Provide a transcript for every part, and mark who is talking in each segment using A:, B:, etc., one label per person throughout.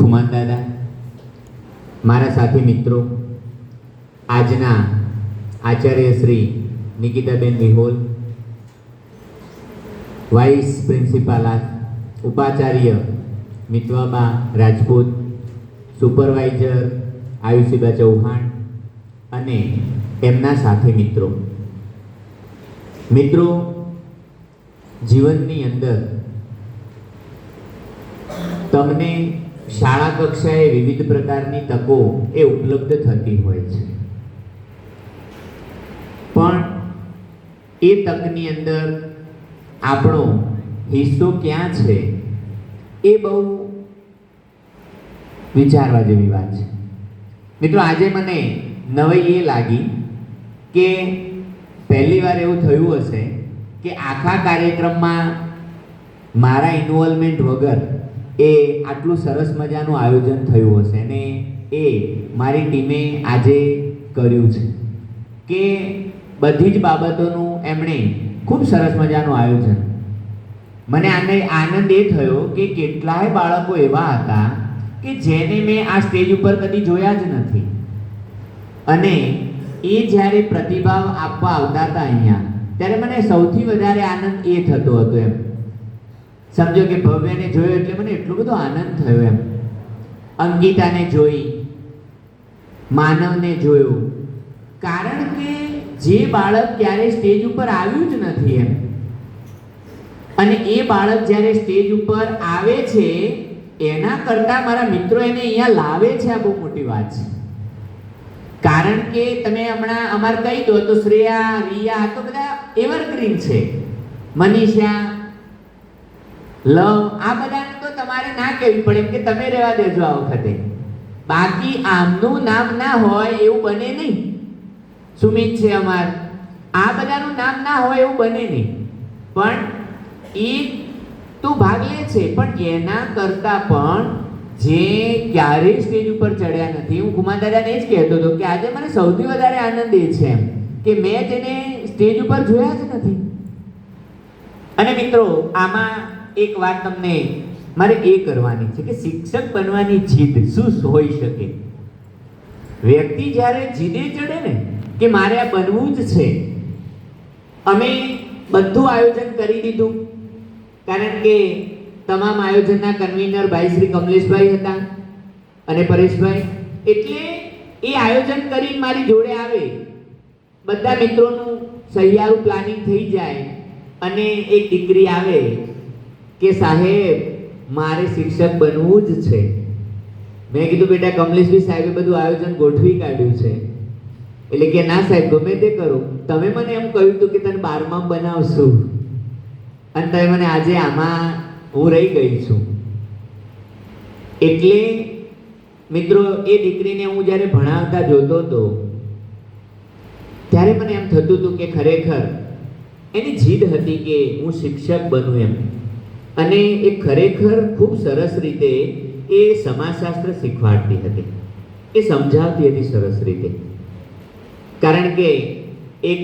A: ખુમાન દાદા મારા સાથી મિત્રો, આજના આચાર્ય શ્રી નિકિતાબેન વિહોલ, વાઇસ પ્રિન્સિપાલ ઉપાચાર્ય મિત્વાબા રાજપૂત, સુપરવાઇઝર આયુષીબા ચૌહાણ અને એમના સાથે મિત્રો. મિત્રો, જીવનની અંદર તમને શાળા કક્ષાએ વિવિધ પ્રકારની તકો એ ઉપલબ્ધ થતી હોય છે. પણ એ તકની અંદર આપણો હિસ્સો ક્યાં છે એ બહુ વિચારવા જેવી વાત છે. મિત્રો, આજે મને નવાઈ એ લાગી કે પહેલી વાર એવું થયું હશે કે આખા કાર્યક્રમમાં મારા ઇન્વોલ્વમેન્ટ વગર એ આટલું સરસ મજાનું આયોજન થયું હશે અને એ મારી ટીમે આજે કર્યું છે. કે બધી જ બાબતોનું એમણે ખૂબ સરસ મજાનું આયોજન. મને આને આનંદ એ થયો કે કેટલાય બાળકો એવા હતા કે જેને મેં આ સ્ટેજ ઉપર કદી જોયા જ નથી. અને એ જ્યારે પ્રતિભાવ આપવા આવતા હતા અહીંયા, ત્યારે મને સૌથી વધારે આનંદ એ થતો હતો એમ. સમજો કે ભવ્યને જોયો એટલે મને એટલો બધો આનંદ થયો એમ. અંગિતાને જોઈ, માનવને જોયો. કારણ કે જે બાળક ક્યારે સ્ટેજ ઉપર આવ્યું જ નથી એમ. અને એ બાળક જ્યારે સ્ટેજ ઉપર આવે છે, એના કરતાં મારા મિત્રો એને અહીંયા લાવે છે આ બહુ મોટી વાત. છે કારણ કે તમે હમણાં અમારે કહી દો તો શ્રેયા, રિયા તો બધા એવરગ્રીન છે. મનીષા લવ આ બધાને તો તમારે ના કહેવી પડે, એમ કે તમે રહેવા દેજો આ વખતે. બાકી આમનું નામ ના હોય એવું બને નહીં. સુમિત છે અમાર? આ બધાનું નામ ના હોય એવું બને નહીં. પણ એ તો ભાગ લે છે, પણ એના કરતાં પણ જે ક્યારેય સ્ટેજ ઉપર ચડ્યા નથી. હું કુમાર દાદાને જ કહેતો હતો કે આજે મને સૌથી વધારે આનંદ એ છે એમ કે મેં તેને સ્ટેજ ઉપર જોયા જ નથી. અને મિત્રો, આમાં એક વાત તમને મારે એ કરવાની છે કે શિક્ષક બનવાની જીદ શું હોઈ શકે? વ્યક્તિ જ્યારે જીદે ચડે ને કે મારે આ બનવું જ છે, અમે બધું આયોજન કરી દીધું. કારણ કે તમામ આયોજનના કન્વીનર ભાઈ શ્રી કમલેશભાઈ હતા અને પરેશભાઈ. એટલે એ આયોજન કરીને મારી જોડે આવે. બધા મિત્રોનું સહિયારું પ્લાનિંગ થઈ જાય અને એક દીકરી આવે. કે સાહેબ, મારે શિક્ષક બનવું જ છે. મેં કીધું, બેટા, કમલેશભાઈ સાહેબે બધું આયોજન ગોઠવી કાઢ્યું છે. એટલે કે, ના સાહેબ, ગમે તે કરો. તમે મને એમ કહ્યું હતું કે તને બારમા બનાવશું. અને તમે મને આજે આમાં હું રહી ગઈ છું. એટલે, મિત્રો, એ દીકરીને હું જ્યારે ભણાવતા જોતો હતો, ત્યારે મને એમ થતું હતું કે ખરેખર એની જીદ હતી કે હું શિક્ષક બનું એમ. અને એ ખરેખર ખૂબ સરસ રીતે એ સમાજશાસ્ત્ર શીખવાડતી હતી. એ સમજાવતી હતી સરસ રીતે. કારણ કે એક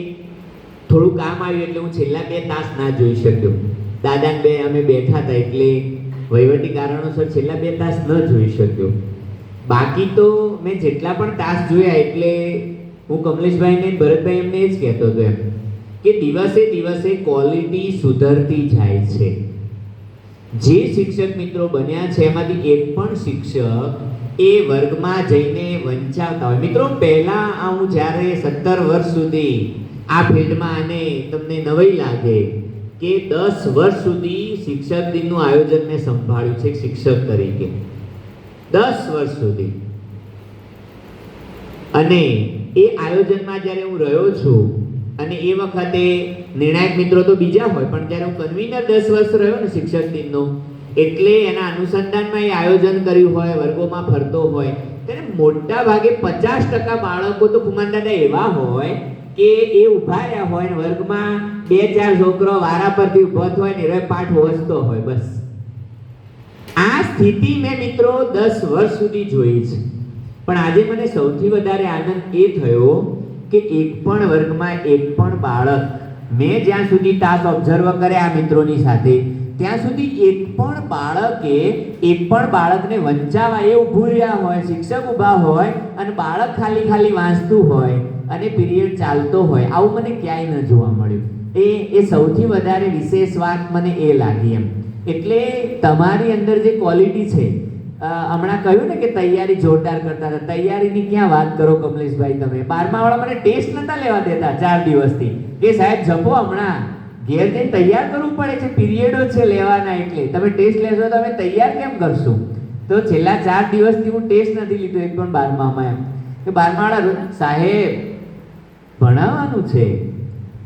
A: થોડું કામ આવ્યું એટલે હું છેલ્લા બે તાસ ના જોઈ શક્યો. દાદાને બે અમે બેઠા હતા એટલે વહીવટી કારણોસર છેલ્લા બે તાસ ન જોઈ શક્યો. બાકી તો મેં જેટલા પણ તાસ જોયા એટલે હું કમલેશભાઈને ભરતભાઈ એમને એ જ કહેતો હતો એમ કે દિવસે દિવસે ક્વોલિટી સુધરતી જાય છે. જે શિક્ષક મિત્રો બન્યા છે, એમાંથી એક પણ શિક્ષક એ વર્ગમાં જઈને વંચાવતા હોય. મિત્રો, પહેલા હું જ્યારે સત્તર વર્ષ સુધી આ ફિલ્ડમાં આને તમને નવાઈ લાગે કે દસ વર્ષ સુધી શિક્ષક દિનનું આયોજન મેં સંભાળ્યું છે શિક્ષક તરીકે. દસ વર્ષ સુધી. અને એ આયોજનમાં જ્યારે હું રહ્યો છું અને એ વખતે નિર્ણાયક મિત્રો તો બીજા હોય, પણ જ્યારે હું કન્વીનર દસ વર્ષ રહ્યો ને શિક્ષક દિનનો, એટલે એના અનુસંધાનમાં એ આયોજન કર્યું હોય, વર્ગોમાં ફરતો હોય, ત્યારે મોટા ભાગે પચાસ ટકા બાળકો તો કુમાર દાદા એવા હોય કે એ ઊભા રહ્યા હોય ને વર્ગમાં બે ચાર છોકરો વારા પરથી ઊભો હોય ને એ પાઠ વસતો હોય બસ. આ સ્થિતિ મેં મિત્રો દસ વર્ષ સુધી જોઈ છે. પણ આજે મને સૌથી વધારે આનંદ એ થયો કે એક પણ વર્ગમાં એક પણ બાળક મેં જ્યાં સુધી તાસ ઓબ્ઝર્વ કર્યા મિત્રોની સાથે, ત્યાં સુધી એક પણ બાળકે એક પણ બાળકને વંચાવા એ ઊભું રહ્યા હોય, શિક્ષક ઊભા હોય અને બાળક ખાલી ખાલી વાંચતું હોય અને પીરિયડ ચાલતો હોય, આવું મને ક્યાંય ન જોવા મળ્યું. એ એ સૌથી વધારે વિશેષ વાત મને એ લાગી એમ. એટલે તમારી અંદર જે ક્વોલિટી છે હમણાં કહ્યું ને કે તૈયારી જોરદાર કરતા હતા. તૈયારીની ક્યાં વાત કરો કમલેશભાઈ તમે? બારમા વાળા મને ટેસ્ટ નતા લેવા દેતા ચાર દિવસથી. કે સાહેબ જપો હમણાં. ઘેર જઈને તૈયાર કરવું પડે છે, પીરિયડો છે લેવાના એટલે. તમે ટેસ્ટ લેશો, તમે તૈયાર કેમ કરશો? તો છેલ્લા ચાર દિવસથી હું ટેસ્ટ નથી લીધો, એક પણ બારમામાં એમ. કે બારમાવાળા સાહેબ, ભણાવવાનું છે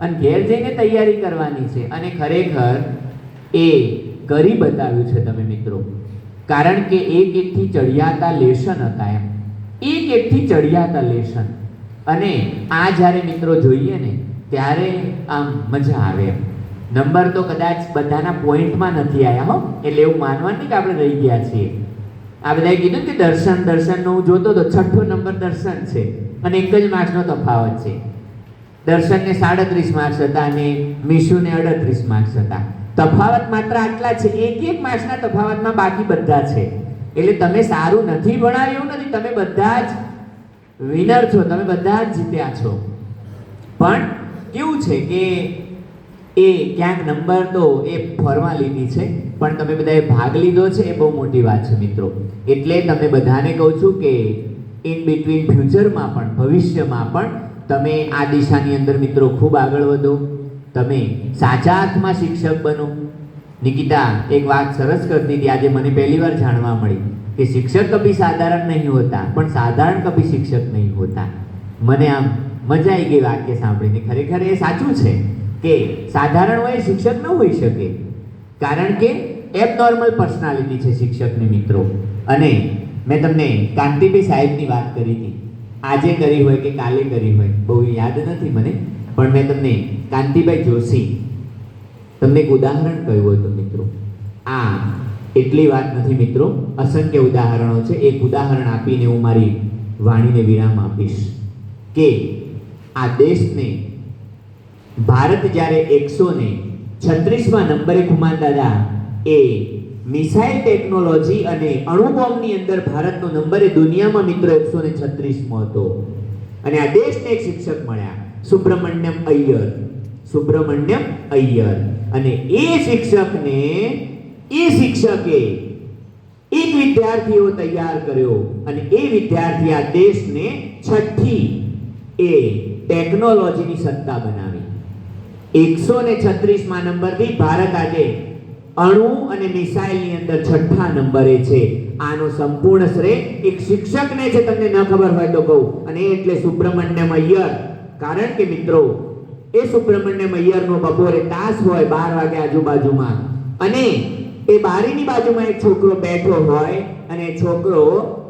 A: અને ઘેર જઈને તૈયારી કરવાની છે. અને ખરેખર એ કરી બતાવ્યું છે તમે મિત્રો. કારણ કે એક એકથી ચડિયાતા લેશન હતા એમ. એક એકથી ચડિયાતા લેશન. અને આ જ્યારે મિત્રો જોઈએ ને, ત્યારે આમ મજા આવે એમ. નંબર તો કદાચ બધાના પોઈન્ટમાં નથી આવ્યા હો, એટલે એવું માનવાનું કે આપણે રહી ગયા છીએ. આ બધાએ કીધું કે દર્શન દર્શનનો હું જોતો તો છઠ્ઠો નંબર દર્શન છે. અને એક જ માર્ક્સનો તફાવત છે. દર્શનને સાડત્રીસ માર્ક્સ હતા અને મીશુને અડત્રીસ માર્ક્સ હતા. તફાવત માત્ર આટલા છે. એક એક માર્ક્સના તફાવતમાં બાકી બધા છે. એટલે તમે સારું નથી ભણાવ્યું, એવું નથી. તમે બધા જ વિનર છો. તમે બધા જ જીત્યા છો. પણ કેવું છે કે એ ક્યાંક નંબર તો એ ફોર્માલિટી છે, પણ તમે બધાએ ભાગ લીધો છે. એ બહુ મોટી વાત છે મિત્રો. એટલે તમને બધાને કહું છું કે ઇન બિટવીન ફ્યુચરમાં પણ, ભવિષ્યમાં પણ તમે આ દિશાની અંદર મિત્રો ખૂબ આગળ વધો. તમે સાચા અર્થમાં શિક્ષક બનો. નિકિતા, એક વાત સરસ કરતી હતી. આજે મને પહેલી વાર જાણવા મળી કે શિક્ષક કભી સાધારણ નહીં હોતા, પણ સાધારણ કભી શિક્ષક નહીં હોતા. મને આમ મજા આવી ગઈ વાક્ય સાંભળીને. ખરેખર એ સાચું છે કે સાધારણ હોય શિક્ષક ન હોઈ શકે. કારણ કે એબનોર્મલ પર્સનાલિટી છે શિક્ષકની મિત્રો. અને મેં તમને કાંતિભાઈ સાહેબની વાત કરી હતી. આજે કરી હોય કે કાલે કરી હોય, બહુ યાદ નથી મને. પણ મેં તમને કાંતિભાઈ જોશી તમને એક ઉદાહરણ કહ્યું હતું, મિત્રો. આ એટલી વાત નથી, મિત્રો. અસંખ્ય ઉદાહરણો છે. એક ઉદાહરણ આપીને હું મારી વાણીને વિરામ આપીશ કે આ દેશને ભારત જ્યારે એકસો ને છત્રીસમાં નંબરે કુમાર દાદા એ મિસાઇલ ટેકનોલોજી અને અણુબોમ્બની અંદર ભારતનો નંબર એ દુનિયામાં, મિત્રો, એકસો ને છત્રીસમાં હતો. અને આ દેશને એક શિક્ષક મળ્યા. સુબ્રમણ્યમ અય્યર. સુબ્રમણ્યમ અય્યર. અને એ શિક્ષકને, એ શિક્ષકે એક વિદ્યાર્થીઓ તૈયાર કર્યો. અને એ વિદ્યાર્થી આ દેશને છઠ્ઠી એ ટેકનોલોજીની સત્તા બનાવી. એકસો ને છત્રીસમાં નંબરથી ભારત આજે અણુ અને મિસાઇલની અંદર છઠ્ઠા નંબરે છે. આનો સંપૂર્ણ શ્રેય એક શિક્ષકને છે, તમને ન ખબર હોય તો કહું. અને એટલે સુબ્રમણ્યમ અય્યર. કારણ કે મિત્રો, એ સુબ્રમણ્યમ અય્યરનો બપોરે તાસ હોય બાર વાગે આજુબાજુમાં. અને એ બારીની બાજુમાં એક છોકરો બેઠો હોય અને છોકરો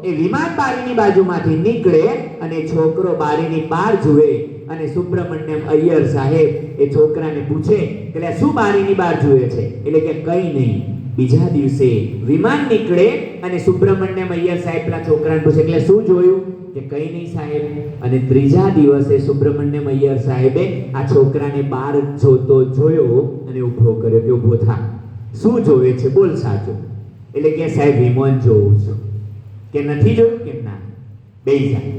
A: એ વિમાન બારીની બાજુમાંથી નીકળે અને છોકરો બારીની બહાર જુએ અને સુબ્રમણ્યમ અય્યર સાહેબ એ છોકરાને પૂછે કે શું બારીની બહાર જુએ છે? એટલે કે કઈ નહીં. બીજા દિવસે વિમાન નીકળે અને સુબ્રમણ્યમ અય્યર સાહેબ પેલા છોકરાને પૂછે એટલે શું જોયું? કે કઈ નહીં સાહેબ. અને ત્રીજા દિવસે સુબ્રમણ્યમ અય્યર સાહેબે આ છોકરાને બહાર જોતો જોયો અને ઊભો કર્યો કે ઊભો થા. શું જોવે છે? બોલ સાચું. એટલે કે સાહેબ વિમોન જોઉં છું. કે નથી જોયું? કેમ ના. બે જાય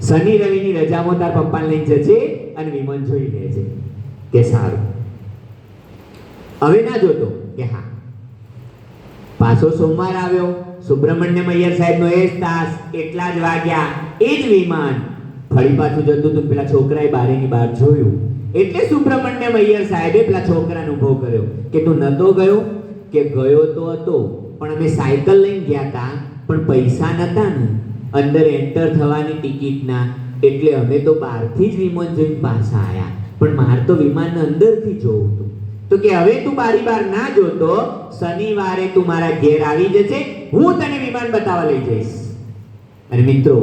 A: શનિ રવિની રજામાં તાર પપ્પાને લઈને જજે અને વિમોન જોઈ લેજે. કે સારું. હવે ના જોતો. કે હા. પાછો સોમવાર આવ્યો. સુબ્રમણ્યમ અય્યર સાહેબનો એ જ તાસ એટલા જ વાગ્યા. એ જ વિમાન. ફરી પાછું જતું હતું પેલા છોકરાએ બારીની બહાર જોયું. એટલે સુબ્રમણ્યમ અય્યર સાહેબે પેલા છોકરાને ઊભો કર્યો કે તું નતો ગયો? કે ગયો તો હતો, પણ અમે સાયકલ લઈને ગયા હતા પણ પૈસા નતા ને. અંદર એન્ટર થવાની ટિકિટના એટલે અમે તો બહારથી જ વિમાન જોઈને પાછા આવ્યા પણ મારે તો વિમાન અંદરથી જોવું હતું. તો કે હવે તું બારી બાર ના જોતો, શનિવારે તું મારા ઘેર આવી જશે હું તને વિમાન બતાવવા લઈ જઈશ. અને મિત્રો,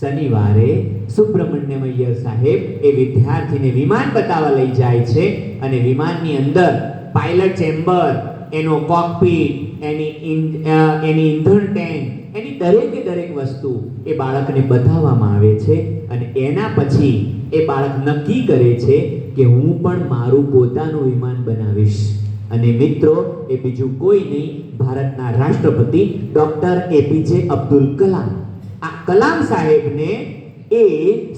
A: શનિવારે સુબ્રમણ્યમ અય્યર સાહેબ એ વિદ્યાર્થીને વિમાન બતાવવા લઈ જાય છે અને વિમાનની અંદર પાયલટ ચેમ્બર એનો કોકપીટ એની એની ઇંધણ ટેન્ક એની દરેકે દરેક વસ્તુ એ બાળકને બતાવવામાં આવે છે અને એના પછી એ બાળક નક્કી કરે છે કે હું પણ મારું પોતાનું વિમાન બનાવીશ. અને મિત્રો, એ બીજું કોઈ નહીં, ભારતના રાષ્ટ્રપતિ ડોક્ટર એપીજે અબ્દુલ કલામ. આ કલામ સાહેબને એ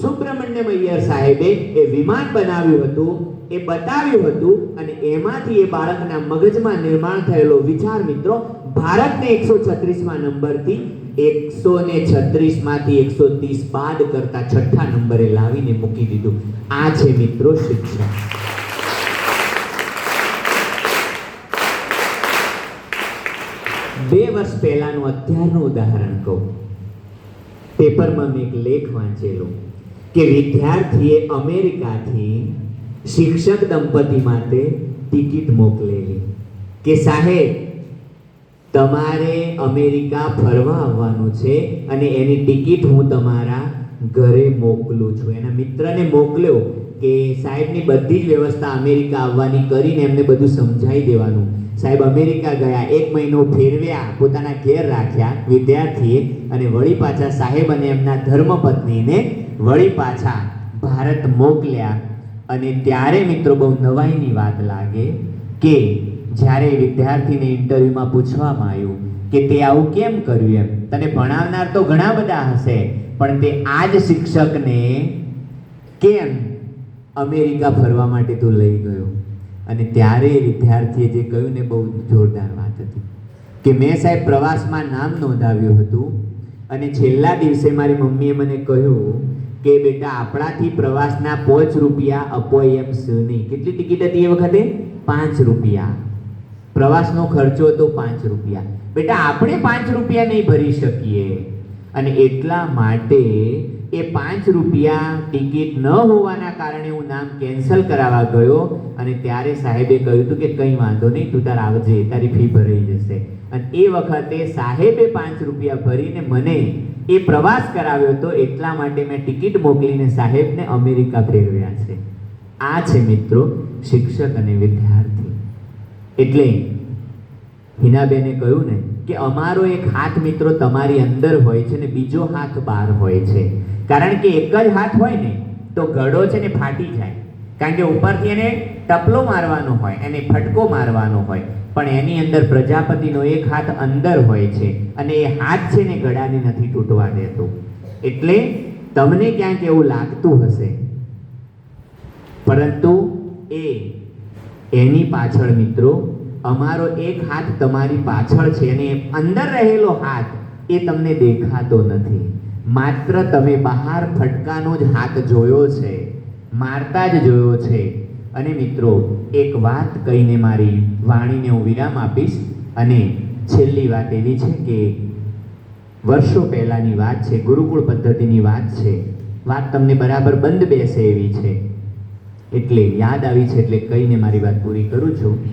A: સુબ્રમણ્યમ અય્યર સાહેબે એ વિમાન બનાવ્યું હતું, એ બતાવ્યું હતું અને એમાંથી એ બાળકના મગજમાં નિર્માણ થયેલો વિચાર મિત્રો, ભારતને એકસો છત્રીસમાં નંબરથી એકસો ને છત્રીસમાંથી એકસો ત્રીસ બાદ કરતા છઠ્ઠા નંબરે લાવીને મૂકી દીધું. આ છે મિત્રો શિક્ષણ. બે વર્ષ પહેલાનું અત્યારનું ઉદાહરણ કહું. પેપરમાં મેં એક લેખ વાંચેલો કે વિદ્યાર્થીએ અમેરિકાથી શિક્ષક દંપતી માટે ટિકિટ મોકલેલી કે સાહેબ, તમારે અમેરિકા ફરવા આવવાનું છે અને એની ટિકિટ હું તમારા ઘરે મોકલું છું. એના મિત્રને મોકલ્યો કે સાહેબની બધી જ વ્યવસ્થા અમેરિકા આવવાની કરીને એમને બધું સમજાવી દેવાનું. સાહેબ અમેરિકા ગયા, એક મહિનો ફેરવ્યા, પોતાના ઘેર રાખ્યા વિદ્યાર્થીએ અને વળી પાછા સાહેબ અને એમના ધર્મપત્નીને વળી પાછા ભારત મોકલ્યા. અને ત્યારે મિત્રો બહુ નવાઈની વાત લાગે કે જ્યારે વિદ્યાર્થીને ઇન્ટરવ્યુમાં પૂછવામાં આવ્યું કે તે આવું કેમ કર્યું એમ? તને ભણાવનાર તો ઘણા બધા હશે, પણ તે આ જ શિક્ષકને કેમ અમેરિકા ફરવા માટે તો લઈ ગયો. અને ત્યારે વિદ્યાર્થીએ જે કહ્યું ને બહુ જોરદાર વાત હતી. કે મેં સાહેબ પ્રવાસમાં નામ નોંધાવ્યું હતું અને છેલ્લા દિવસે મારી મમ્મીએ મને કહ્યું કે બેટા આપણાથી પ્રવાસના પાંચ રૂપિયા અપોયમ્સ નહીં. કેટલી ટિકિટ હતી એ વખતે? પાંચ રૂપિયા. પ્રવાસનો ખર્ચો હતો પાંચ રૂપિયા. બેટા આપણે પાંચ રૂપિયા નહીં ભરી શકીએ. અને એટલા માટે એ પાંચ રૂપિયા ટિકિટ ન હોવાના કારણે હું નામ કેન્સલ કરાવવા ગયો અને ત્યારે સાહેબે કહ્યું હતું કે કંઈ વાંધો નહીં, તું તાર આવજે તારી ફી ભરાઈ જશે. અને એ વખતે સાહેબે પાંચ રૂપિયા ભરીને મને એ પ્રવાસ કરાવ્યો હતો, એટલા માટે મેં ટિકિટ મોકલીને સાહેબને અમેરિકા ફેરવ્યા છે. આ છે મિત્રો શિક્ષક અને વિદ્યાર્થી. એટલે હિનાબેને કહ્યું ને કે અમારો એક હાથ મિત્રો તમારી અંદર હોય છે ને બીજો હાથ બહાર હોય છે. કારણ કે એક જ હાથ હોય ને, તો ઘડો છે ને ફાટી જાય. કારણ કે ઉપરથી એને ટપલો મારવાનો હોય, એને ફટકો મારવાનો હોય. પણ એની અંદર પ્રજાપતિનો એક હાથ અંદર હોય છે અને એ હાથ છે ને ગળાને નથી તૂટવા દેતો. એટલે તમને ક્યાંક એવું લાગતું હશે. પરંતુ એ, એની પાછળ મિત્રો, અમારો એક હાથ તમારી પાછળ છે અને અંદર રહેલો હાથ એ તમને દેખાતો નથી. માત્ર તમે બહાર ફટકાનો જ હાથ જોયો છે, મારતા જ જોયો છે. અને મિત્રો, એક વાત કહીને મારી વાણીને હું વિરામ આપીશ અને છેલ્લી વાત એવી છે કે વર્ષો પહેલાંની વાત છે, ગુરુકુળ પદ્ધતિની વાત છે. વાત તમને બરાબર બંધ બેસે એવી છે. એટલે યાદ આવી છે, એટલે કહીને મારી વાત પૂરી કરું છું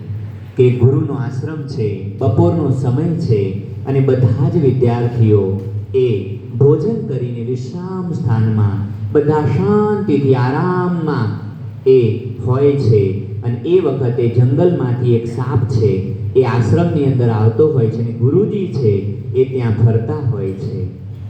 A: કે ગુરુનો આશ્રમ છે, બપોરનો સમય છે અને બધા જ વિદ્યાર્થીઓ એ ભોજન કરીને વિશ્રામ સ્થાનમાં, બધા શાંતિથી આરામમાં એ હોય છે. અને એ વખતે જંગલમાંથી એક સાપ છે, એ આશ્રમની અંદર આવતો હોય છે અને ગુરુજી છે, એ ત્યાં ફરતા હોય છે.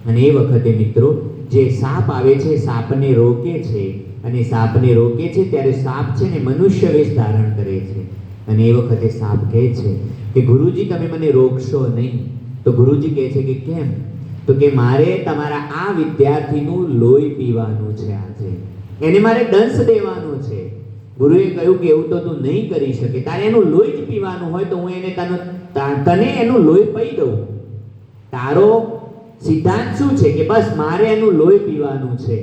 A: અને એ વખતે મિત્રો, જે સાપ આવે છે, સાપને રોકે છે. અને સાપને રોકે છે ત્યારે સાપ છે ને મનુષ્ય વેશ ધારણ કરે છે. અને એ વખતે સાપ કહે છે કે, ગુરુજી, તમે મને રોકશો નહીં. તો ગુરુજી કહે છે કે, કેમ? તો કે મારે તમારા આ વિદ્યાર્થીનું લોહી પીવાનું છે આજે. એને મારે દંશ દેવાનો છે. ગુરુએ કહ્યું કે એવું તો તું નહીં કરી શકે. તારે એનું લોહી જ પીવાનું હોય તો હું એને તને તને એનું લોહી પી દઉં. તારો સિદ્ધાંત શું છે કે બસ મારે એનું લોહી પીવાનું છે.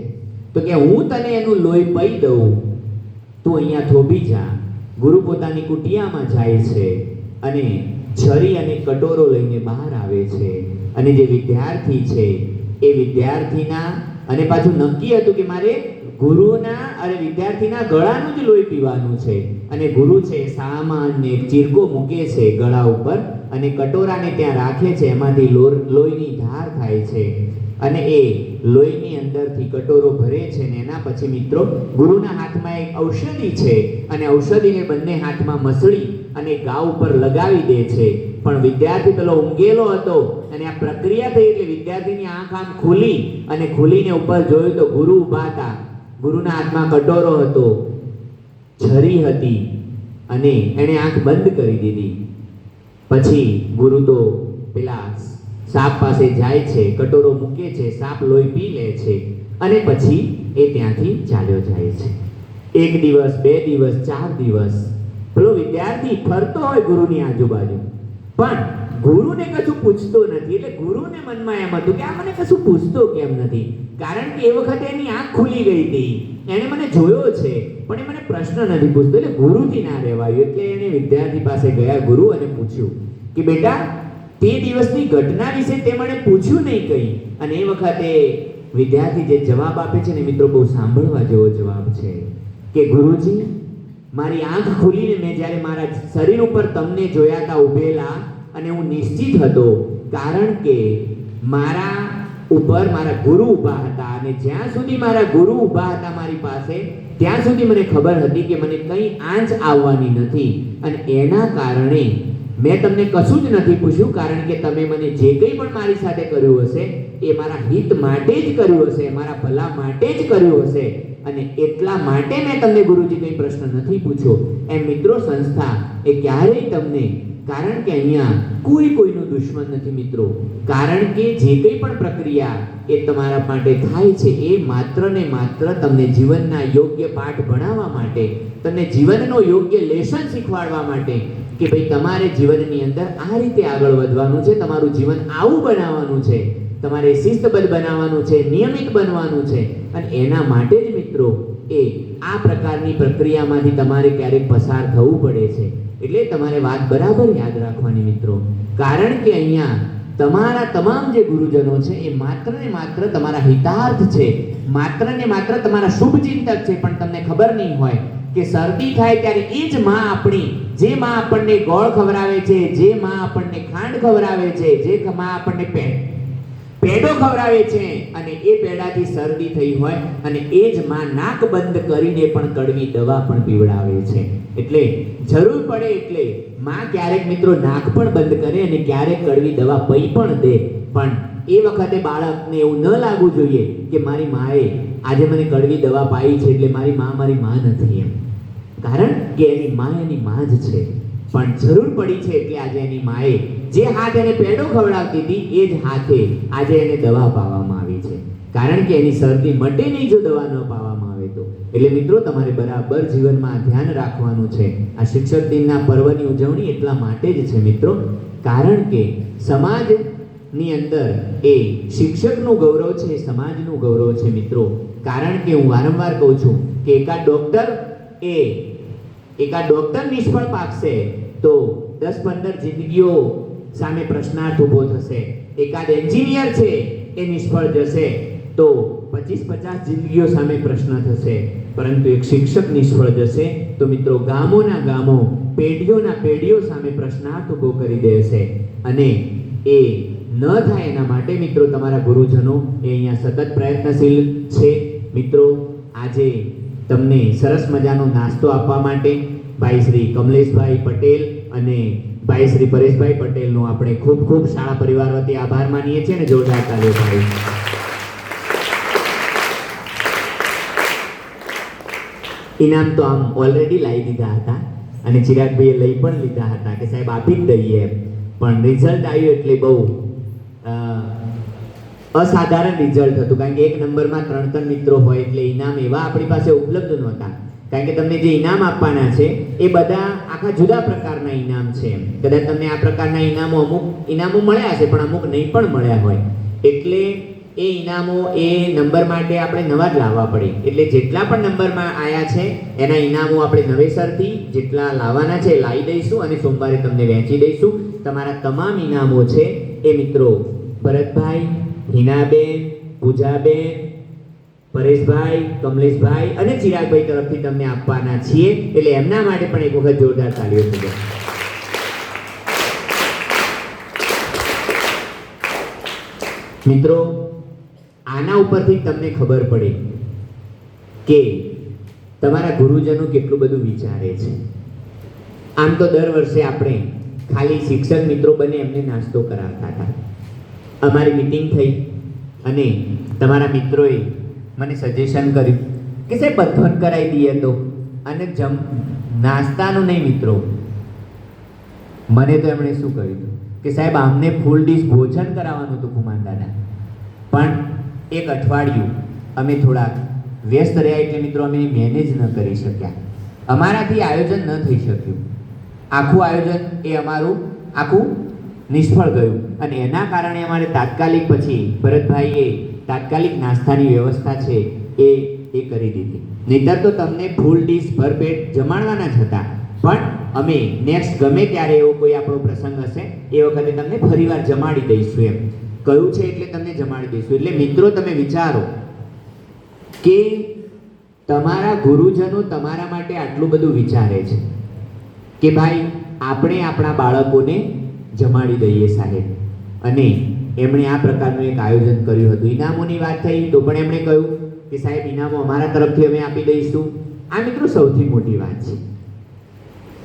A: તો કે હું તને એનું લોહી પી દઉં. તું અહીંયા થોભી જા. ગુરુ પોતાની કુટિયામાં જાય છે અને છરી અને કટોરો લઈને બહાર આવે છે. અને જે વિદ્યાર્થી છે, એ વિદ્યાર્થીના, અને પાછું નક્કી હતું કે મારે ગુરુના અને વિદ્યાર્થીના ગળાનું જ લોહી પીવાનું છે. અને ગુરુ છે સામાનને ચીરકો મૂકે છે ગળા ઉપર અને કટોરાને ત્યાં રાખે છે, એમાંથી લોહીની ધાર થાય છે. અને એ લોહીની અંદરથી કટોરો ભરે છે ને એના પછી મિત્રો ગુરુના હાથમાં એક ઔષધિ છે. અને ઔષધિને બંને હાથમાં મસળી અને ગા ઉપર લગાવી દે છે. પણ વિદ્યાર્થી પેલો ઊંઘેલો હતો અને આ પ્રક્રિયા થઈ એટલે વિદ્યાર્થીની આંખ આમ ખુલી અને ખુલીને ઉપર જોયું તો ગુરુ ઊભા હતા. ગુરુના હાથમાં કટોરો હતો, છરી હતી અને એણે આંખ બંધ કરી દીધી. પછી ગુરુ તો પેલા સાપ પાસે જાય છે, કટોરો મૂકે છે, સાપ લોહી પી લે છે અને પછી એ ત્યાંથી ચાલ્યો જાય છે. એક દિવસ, બે દિવસ, ચાર દિવસ. પેલો વિદ્યાર્થી ફરતો હોય ગુરુની આજુબાજુ. પણ ગુરુને કશું પૂછતો નથી. એટલે ગુરુને મનમાં એમ હતું કે આ મને કશું પૂછતો કેમ નથી? કારણ કે એ વખતે એની આંખ ખુલી ગઈ હતી. એણે મને જોયો છે, પણ એ મને પ્રશ્ન નથી પૂછતો. એટલે ગુરુથી ના રહેવાયું. એટલે એણે વિદ્યાર્થી પાસે ગયા ગુરુ અને પૂછ્યું કે બેટા, તે દિવસની ઘટના વિશે તે મને પૂછ્યું નહીં કંઈ. અને એ વખતે વિદ્યાર્થી જે જવાબ આપે છે ને મિત્રો બહુ સાંભળવા જેવો જવાબ છે કે ગુરુજી મારી આંખ ખુલીને મેં જ્યારે મારા શરીર ઉપર તમને જોયા હતા ઊભેલા અને હું નિશ્ચિત હતો, કારણ કે મારા ઉપર મારા ગુરુ ઊભા હતા અને જ્યાં સુધી મારા ગુરુ ઊભા હતા મારી પાસે, ત્યાં સુધી મને ખબર હતી કે મને કંઈ આંચ આવવાની નથી. અને એના કારણે મેં તમને કશું જ નથી પૂછ્યું, કારણ કે તમે મને જે કંઈ પણ મારી સાથે કર્યું હશે, એ મારા હિત માટે જ કર્યું હશે, મારા ભલા માટે જ કર્યું હશે. અને એટલા માટે મેં તમને ગુરુજી કંઈ પ્રશ્ન નથી પૂછ્યો. એમ મિત્રો, સંસ્થા એ ક્યારેય તમને, કારણ કે અહીંયા કોઈ કોઈનું દુશ્મન નથી મિત્રો. કારણ કે જે કંઈ પણ પ્રક્રિયા એ તમારા માટે થાય છે, એ માત્ર ને માત્ર તમને જીવનના યોગ્ય પાઠ ભણાવવા માટે, તમને જીવનનો યોગ્ય લેસન શીખવાડવા માટે કે ભાઈ તમારે જીવનની અંદર આ રીતે આગળ વધવાનું છે, તમારું જીવન આવું બનાવવાનું છે, તમારે શિસ્તબદ્ધ બનાવવાનું છે, નિયમિત બનવાનું છે, અને એના માટે જ મિત્રો, એ આ પ્રકારની પ્રક્રિયામાંથી તમારે ક્યારેક પસાર થવું પડે છે. એટલે તમારે વાત બરાબર યાદ રાખવાની મિત્રો. કારણ કે અહીંયા તમારા તમામ જે ગુરુજનો છે, એ માત્ર ને માત્ર તમારા હિતાર્થ છે. માત્ર ને માત્ર તમારા શુભ ચિંતક છે, પણ તમને ખબર નહીં હોય કે શરદી થાય ત્યારે એ જ માં આપણી, જે માં આપણને ગોળ ખવડાવે છે, જે માં આપણને ખાંડ ખવડાવે છે, જે માં આપણને પે પેડો ખવડાવે છે અને એ પેડાથી શરદી થઈ હોય અને એ જ માં નાક બંધ કરીને પણ કડવી દવા પણ પીવડાવે છે. એટલે જરૂર પડે એટલે માં ક્યારેક મિત્રો નાક પણ બંધ કરે અને ક્યારેક કડવી દવા પઈ પણ દે. પણ એ વખતે બાળકને એવું ન લાગવું જોઈએ કે મારી માએ આજે મને કડવી દવા પાઈ છે એટલે મારી મા મારી મા નથી એમ. કારણ કે એની મા એની મા જ છે. પણ જરૂર પડી છે એટલે આજે એની માએ જે હાથ એને પેડો ખવડાવતી હતી, એ જ હાથે આજે એને દવા પાવામાં આવી છે. કારણ કે એની શરદી મટે નહીં જો દવા ન પાવામાં આવે તો. એટલે મિત્રો, તમારે બરાબર જીવનમાં ધ્યાન રાખવાનું છે. આ શિક્ષક દિનના પર્વની ઉજવણી એટલા માટે જ છે મિત્રો, કારણ કે સમાજની અંદર એ શિક્ષકનું ગૌરવ છે સમાજનું ગૌરવ છે મિત્રો. કારણ કે હું વારંવાર કહું છું કે એકાદ ડોક્ટર એ, એકાદ ડોક્ટર નિષ્ફળ પાકશે તો દસ પંદર જિંદગીઓ સામે પ્રશ્નાર્થ ઊભો થશે. એકાદ એન્જિનિયર છે, એ નિષ્ફળ જશે. તો પચીસ પચાસ જિંદગીઓ સામે પ્રશ્ન થશે. પરંતુ એક શિક્ષક નિષ્ફળ જશે, તો મિત્રો ગામોના ગામો, પેઢીઓના પેઢીઓ સામે પ્રશ્નાર્થ ઊભો કરી દેશે. અને એ ન થાય એના માટે મિત્રો તમારા ગુરુજનો, એ અહીંયા સતત પ્રયત્નશીલ છે. મિત્રો, આજે તમને સરસ મજાનો નાસ્તો આપવા માટે ભાઈ શ્રી કમલેશભાઈ પટેલ અને ભાઈ શ્રી પરેશભાઈ પટેલનો આપણે ખૂબ ખૂબ શાળા પરિવાર વતી આભાર માનીએ છીએ અને જોરદાર તાલીઓ ભાઈ ઇનામ તો આમ ઓલરેડી લાવી દીધા હતા અને ચિરાગભાઈએ લઈ પણ લીધા હતા કે સાહેબ આપી જ દઈએ પણ રિઝલ્ટ આવ્યું એટલે બહુ અસાધારણ રિઝલ્ટ હતું. કારણ કે એક નંબરમાં ત્રણ ત્રણ મિત્રો હોય એટલે ઇનામ એવા આપણી પાસે ઉપલબ્ધ નહોતા. કારણ કે તમને જે ઇનામ આપવાના છે એ બધા આખા જુદા પ્રકારના ઇનામ છે કદાચ તમને આ પ્રકારના ઇનામો અમુક ઇનામો મળ્યા છે પણ અમુક નહીં પણ મળ્યા હોય. એટલે એ ઇનામો એ નંબર માટે આપણે નવા જ લાવવા પડે. એટલે જેટલા પણ નંબરમાં આયા છે, એના ઇનામો આપણે નવેસરથી જેટલા લાવવાના છે લાવી દઈશું અને સોમવારે તમને વહેંચી દઈશું. તમારા તમામ ઇનામો છે એ મિત્રો, ભરતભાઈ, હિનાબેન, પૂજાબેન પરેશભાઈ, કમલેશભાઈ અને ચિરાગભાઈ તરફથી તમને આપવાના છીએ. એટલે એમના માટે પણ એક વખત જોરદાર તાળીઓ થઈ મિત્રો, આના ઉપરથી તમને ખબર પડે કે તમારા ગુરુજનો કેટલું બધું વિચારે છે. આમ તો દર વર્ષે આપણે ખાલી શિક્ષક મિત્રો બને એમને નાસ્તો કરાવતા હતા. અમારી મિટિંગ થઈ અને તમારા મિત્રોએ મને સજેશન કર્યું કે સાહેબ, બંધન કરાવી દઈએ તો. અને જમ, નાસ્તાનું નહીં મિત્રો. મને તો એમણે શું કહ્યું હતું? કે સાહેબ, આમને ફૂલ ડીશ ભોજન કરાવવાનું હતું કુમાર દાદા પણ એક અઠવાડિયું અમે થોડાક વ્યસ્ત રહ્યા એટલે મિત્રો અમે મેનેજ ન કરી શક્યા. અમારાથી આયોજન ન થઈ શક્યું. આખું આયોજન એ અમારું આખું નિષ્ફળ ગયું. અને એના કારણે અમારે તાત્કાલિક પછી ભરતભાઈએ તાત્કાલિક નાસ્તાની વ્યવસ્થા છે એ એ કરી દીધી. નહીતર તો તમને ફૂલ ડીશ ભરપેટ જમાડવાના જ હતા. પણ અમે નેક્સ્ટ ગમે ત્યારે એવો કોઈ આપણો પ્રસંગ હશે, એ વખતે તમને ફરીવાર જમાડી દઈશું એમ. કયું છે એટલે તમને જમાડી દઈશું. એટલે મિત્રો, તમે વિચારો કે તમારા ગુરુજનો તમારા માટે આટલું બધું વિચારે છે કે ભાઈ, આપણે આપણા બાળકોને જમાડી દઈએ સાહેબ. અને એમણે આ પ્રકારનું એક આયોજન કર્યું હતું. ઇનામોની વાત થઈ તો પણ એમણે કહ્યું કે સાહેબ, ઇનામો અમારા તરફથી અમે આપી દઈશું. આ મિત્રો સૌથી મોટી વાત છે.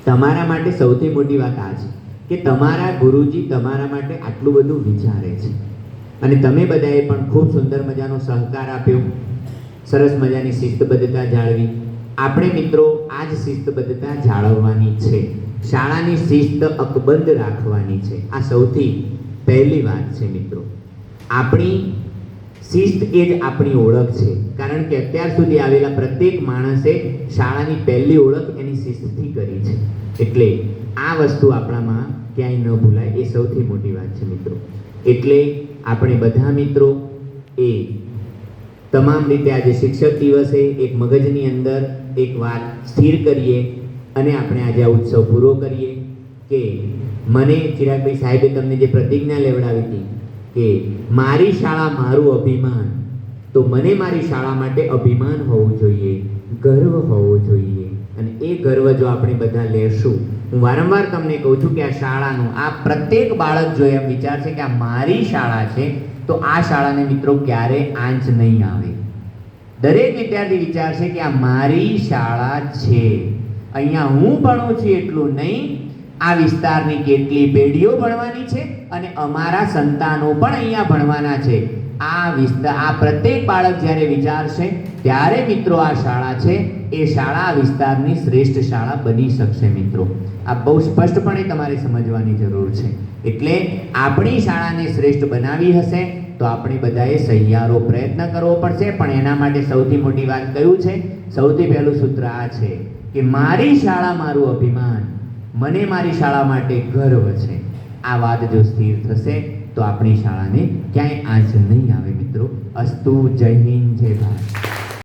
A: તમારા માટે સૌથી મોટી વાત આ છે કે તમારા ગુરુજી તમારા માટે આટલું બધું વિચારે છે. અને તમે બધાએ પણ ખૂબ સુંદર મજાનો સહકાર આપ્યો. સરસ મજાની શિસ્તબદ્ધતા જાળવી. આપણે મિત્રો આ જ શિસ્તબદ્ધતા જાળવવાની છે. શાળાની શિસ્ત અકબંધ રાખવાની છે. આ સૌથી પહેલી વાત છે મિત્રો, આપણી શિસ્ત એ જ આપણી ઓળખ છે. કારણ કે અત્યાર સુધી આવેલા પ્રત્યેક માણસે શાળાની પહેલી ઓળખ એની શિસ્તથી કરી છે. એટલે આ વસ્તુ આપણામાં ક્યાંય ન ભૂલાય, એ સૌથી મોટી વાત છે મિત્રો. એટલે આપણે બધા મિત્રો, એ તમામ રીતે આજે શિક્ષક દિવસે એક મગજની અંદર એક વાત સ્થિર કરીએ અને આપણે આજે આ ઉત્સવ પૂરો કરીએ કે મને ચિરાગભાઈ સાહેબે તમને જે પ્રતિજ્ઞા લેવડાવી હતી કે મારી શાળા મારું અભિમાન, તો મને મારી શાળા માટે અભિમાન હોવું જોઈએ, ગર્વ હોવો જોઈએ. અને એ ગર્વ જો આપણે બધા લેશું, હું વારંવાર તમને કહું છું કે આ શાળાનું, આ પ્રત્યેક બાળક જો એમ વિચારશે કે આ મારી શાળા છે, તો આ શાળાને મિત્રો ક્યારે આંચ નહીં આવે. દરેક વિદ્યાર્થી વિચારશે કે આ મારી શાળા છે. અહીંયા હું ભણું છું એટલું નહીં આ વિસ્તારની કેટલી પેઢીઓ ભણવાની છે અને અમારા સંતાનો પણ અહીંયા ભણવાના છે. આ વિસ્તાર આ પ્રત્યેક બાળક જ્યારે વિચારશે, ત્યારે મિત્રો આ શાળા છે, એ શાળા, આ વિસ્તારની શ્રેષ્ઠ શાળા બની શકશે મિત્રો. આ બહુ સ્પષ્ટપણે તમારે સમજવાની જરૂર છે. એટલે આપણી શાળાને શ્રેષ્ઠ બનાવી હશે, તો આપણે બધાએ સહિયારો પ્રયત્ન કરવો પડશે. પણ એના માટે સૌથી મોટી વાત કયું છે? સૌથી પહેલું સૂત્ર આ છે કે મારી શાળા મારું અભિમાન. મને મારી શાળા માટે ગર્વ છે. આ વાત જો સ્થિર થશે, તો આપણી શાળાને ક્યાંય આંચ નહીં આવે મિત્રો. અસ્તુ જય હિન્દ, જય ભારત.